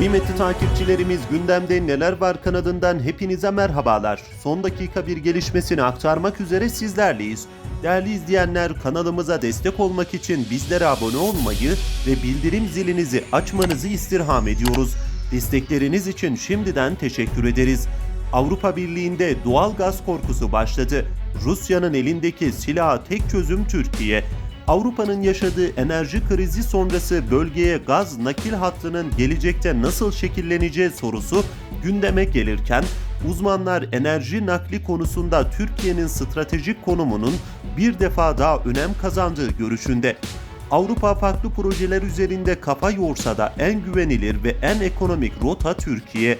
Kıymetli takipçilerimiz gündemde neler var kanadından hepinize merhabalar. Son dakika bir gelişmesini aktarmak üzere sizlerleyiz. Değerli izleyenler kanalımıza destek olmak için bizlere abone olmayı ve bildirim zilinizi açmanızı istirham ediyoruz. Destekleriniz için şimdiden teşekkür ederiz. Avrupa Birliği'nde doğal gaz korkusu başladı. Rusya'nın elindeki silaha tek çözüm Türkiye. Avrupa'nın yaşadığı enerji krizi sonrası bölgeye gaz nakil hattının gelecekte nasıl şekilleneceği sorusu gündeme gelirken uzmanlar enerji nakli konusunda Türkiye'nin stratejik konumunun bir defa daha önem kazandığı görüşünde. Avrupa farklı projeler üzerinde kafa yorsa da en güvenilir ve en ekonomik rota Türkiye.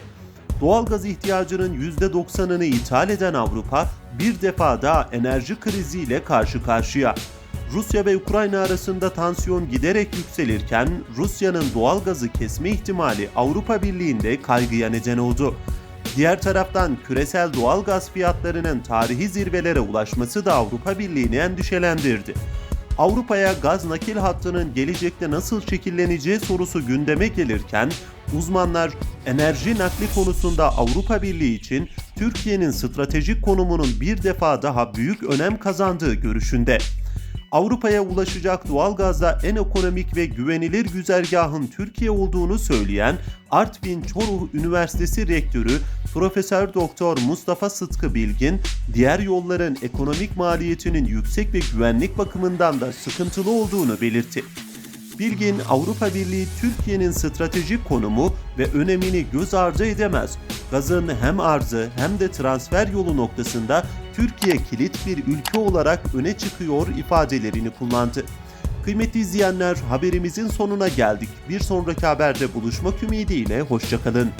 Doğalgaz ihtiyacının %90'ını ithal eden Avrupa bir defa daha enerji kriziyle karşı karşıya. Rusya ve Ukrayna arasında tansiyon giderek yükselirken Rusya'nın doğalgazı kesme ihtimali Avrupa Birliği'nde kaygıya neden oldu. Diğer taraftan küresel doğalgaz fiyatlarının tarihi zirvelere ulaşması da Avrupa Birliği'ni endişelendirdi. Avrupa'ya gaz nakil hattının gelecekte nasıl şekilleneceği sorusu gündeme gelirken uzmanlar enerji nakli konusunda Avrupa Birliği için Türkiye'nin stratejik konumunun bir defa daha büyük önem kazandığı görüşünde. Avrupa'ya ulaşacak doğalgazda en ekonomik ve güvenilir güzergahın Türkiye olduğunu söyleyen Artvin Çoruh Üniversitesi Rektörü Profesör Doktor Mustafa Sıtkı Bilgin, diğer yolların ekonomik maliyetinin yüksek ve güvenlik bakımından da sıkıntılı olduğunu belirtti. Bilgin Avrupa Birliği Türkiye'nin stratejik konumu ve önemini göz ardı edemez. Gazın hem arzı hem de transfer yolu noktasında Türkiye kilit bir ülke olarak öne çıkıyor ifadelerini kullandı. Kıymetli izleyenler haberimizin sonuna geldik. Bir sonraki haberde buluşmak ümidiyle hoşçakalın.